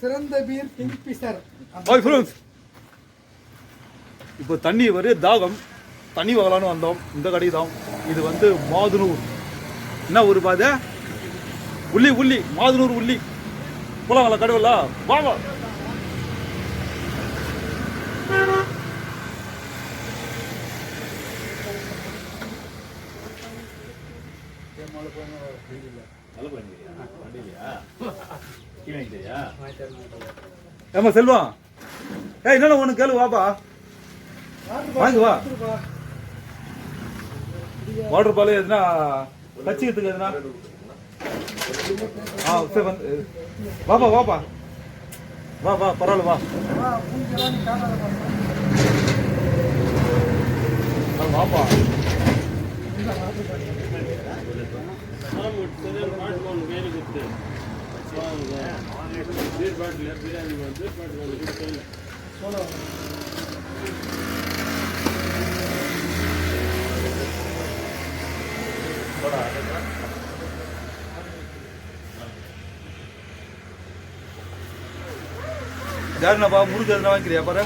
சிறந்த beer king பிசர். ஓய் friends இப்போ தண்ணி வரு தாகம். தண்ணி வாங்கலான்னு வந்தோம். இந்த கடை தான். இது வந்து மாதுனூர். என்ன ஊர் பாது உள்ளி உள்ளி. மாதுனூர் உள்ளி. போலாங்களா கடவுளா வா வா ஏமா செல்வம். ஏய் என்னடா ஒன்று கேளு வாப்பா. வாங்க வா. வாட்டர் பால் எதுனா கச்சிக்கிறதுக்கு எதுனா? ஆ சரி வந்து வாப்பா வாப்பா. வா வா பரவாயில்ல வா. ஆ, வாப்பா யாருண்ணாப்பா முறுக்கு எதுனா வாங்கிக்கிறியா? பாரு.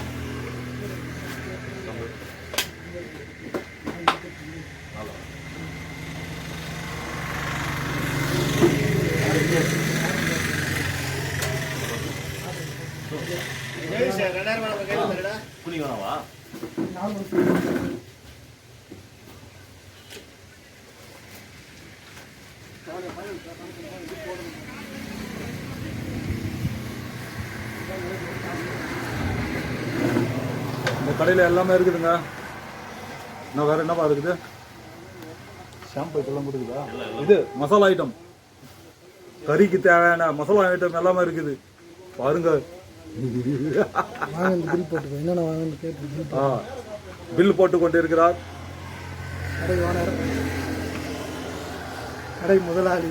இந்த கடையில் எல்லாமே இருக்குதுங்க. இன்னும் வேற என்னப்பா இருக்குது? ஷாம்பு இதெல்லாம் கொடுக்குதா இது மசாலா ஐட்டம் கறிக்கு தேவையான மசாலா ஐட்டம் எல்லாமே இருக்குது. பாருங்க. வாங்க இந்த பில் போட்டுக்கோ. என்னென்ன வாங்கன்னு கேட்டு ஆ பில் போட்டு கொண்டு இருக்கிறார் கடை ஓனர். கடை முதலாளி.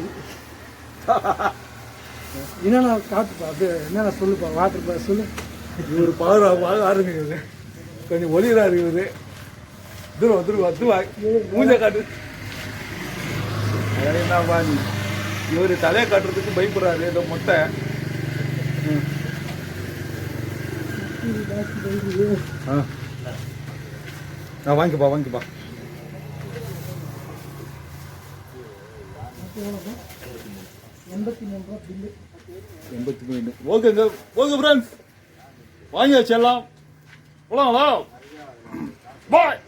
என்னென்ன காட்டுப்பா அப்படியே என்னென்ன சொல்லுப்பா வாட்டர் பா சொல்லு. இவர் பாரு பாருங்க இவரு. கொஞ்சம் ஒளிராரு இவரு. தூரம் தூரம் துவா மூஞ்ச காட்டு. என்னப்பா இவரு தலையை காட்டுறதுக்கு பயப்படுறாரு ஏதோ மொட்டை. ஆ. ஆ வாங்கிப்பா வாங்கிப்பா. எண்பத்தி மூணு ரூபா பில்லு. எண்பத்தி மூணு ஓகேங்க ஓகே ஃப்ரெண்ட்ஸ் வாங்கியாச்சு எல்லாம். போலாங்களா பாய்